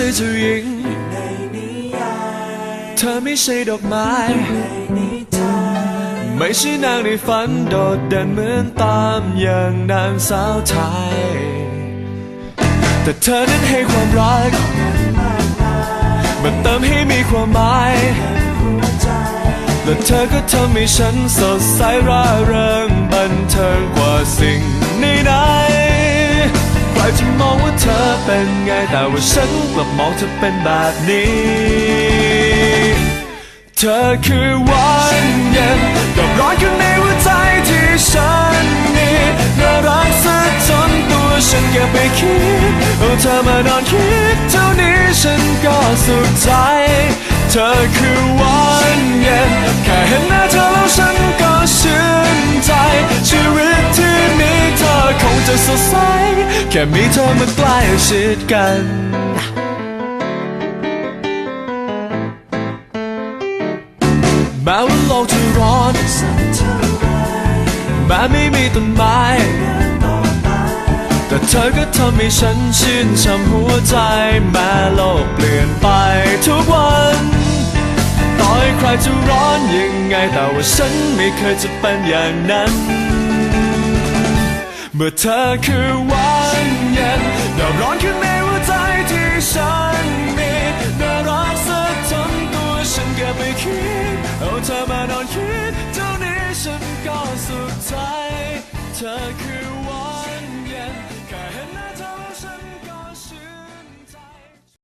ช่เจ้หญิงเธอไม่ใช่ดอกไม้ ไม่ใช่นางในฝันโดดเด่นเหมือนตามอย่างนางสาวไทย แต่เธอนั้นให้ความรัก มันเติมให้มีความหมาย และเธอก็ทำให้ฉันสดใสร่าเริงบันเทิงกว่าสิ่งใด เป็นไงแต่ว่าฉันกลับมองเธอเป็นแบบนี้ เธอคือวันเย็นกับร้อนข้างในหัวใจที่ฉันมีน่ารักซะจนตัวฉันเก็บไปคิดเอาเธอมานอนคิดเท่านี้ฉันก็สุขใจ เธอคือวันเย็นแค่เห็นหน้าเธอแล้ว แค่มีเธอมาใกล้ชิดกันแม้ว่าโลกจะร้อนแม้ไม่มีต้นไม้ แต่เธอก็ทำให้ฉันชื่นช่ำหัวใจ แม้โลกเปลี่ยนไปทุกวันต่อให้ใครจะร้อนยังไง แต่ว่าฉันไม่เคยจะเป็นอย่างนั้นเมื่อเธอคือวันเย็นดาวร้อนขึ้นในหัวใจที่ฉันมีน่ารักซะจนตัวฉันเก็บไปคิดเอาเธอมานอนคิดเท่านี้ฉันก็สุขใจเธอคือ